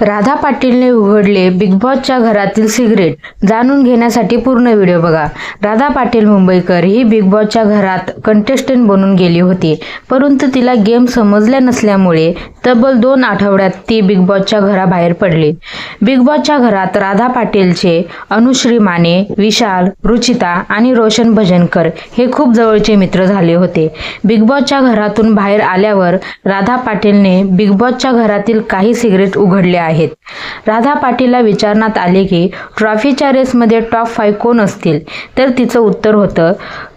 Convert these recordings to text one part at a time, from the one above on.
राधा पाटीलने उघडले बिग बॉसच्या घरातील सिगरेट. जाणून घेण्यासाठी पूर्ण व्हिडिओ बघा. राधा पाटील मुंबईकर ही बिग बॉसच्या घरात कंटेस्टंट बनून गेली होती. परंतु तिला गेम समजल्या नसल्यामुळे तब्बल दोन आठवड्यात ती बिग बॉसच्या घराबाहेर पडली. बिग बॉसच्या घरात राधा पाटीलचे अनुश्री माने विशाल रुचिता आणि रोशन भजनकर हे खूप जवळचे मित्र झाले होते. बिग बॉसच्या घरातून बाहेर आल्यावर राधा पाटीलने बिग बॉसच्या घरातील काही सिगरेट उघडले आहेत. राधा पाटीलला विचारण्यात आले की ट्रॉफीच्या रेसमध्ये टॉप फाईव्ह कोण असतील? तर तिचं उत्तर होतं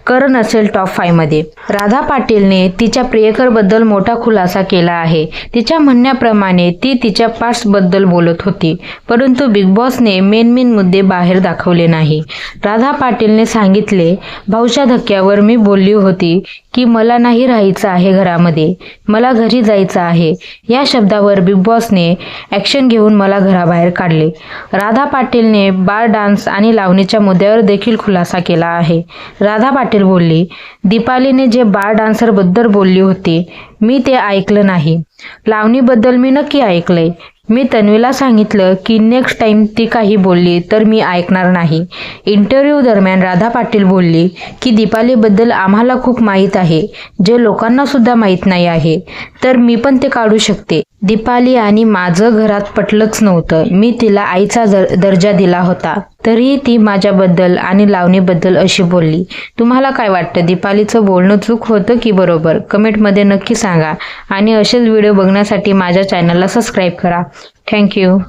करण असेल टॉप फायमध्ये राधा पाटीलने तिच्या प्रियकरबद्दल मोठा खुलासा केला आहे. तिच्या म्हणण्याप्रमाणे ती तिच्या पास्टबद्दल बोलत होती परंतु बिग बॉसने मेन मेन मुद्दे बाहेर दाखवले नाही. राधा पाटीलने सांगितले भाऊच्या धक्क्यावर मी बोलली होती की मला नाही राहायचं आहे घरामध्ये मला घरी जायचं आहे. या शब्दावर बिग बॉसने ॲक्शन घेऊन मला घराबाहेर काढले. राधा पाटीलने बार डान्स आणि लावणीच्या मुद्द्यावर देखील खुलासा केला आहे. राधा पाटील बोलली दीपालीने जे बार डान्सरबद्दल बोलली होती मी ते ऐकलं नाही. लावणीबद्दल मी नक्की ऐकलंय. मी तन्वीला सांगितलं की नेक्स्ट टाइम ती काही बोलली तर मी ऐकणार नाही. इंटरव्ह्यू दरम्यान राधा पाटील बोलली की दीपालीबद्दल आम्हाला खूप माहीत आहे. जे लोकांना सुद्धा माहीत नाही आहे तर मी पण ते काढू शकते. दीपाली आणि माझं घरात पटलंच नव्हतं. मी तिला आईचा दर्जा दिला होता. तरीही ती माझ्याबद्दल आणि लावणीबद्दल अशी बोलली. तुम्हाला काय वाटतं? दीपालीचं बोलणं चूक होतं की बरोबर? कमेंटमध्ये नक्की सांगा. आणि असेच व्हिडिओ बघण्यासाठी माझ्या चॅनलला सबस्क्राईब करा. थँक्यू.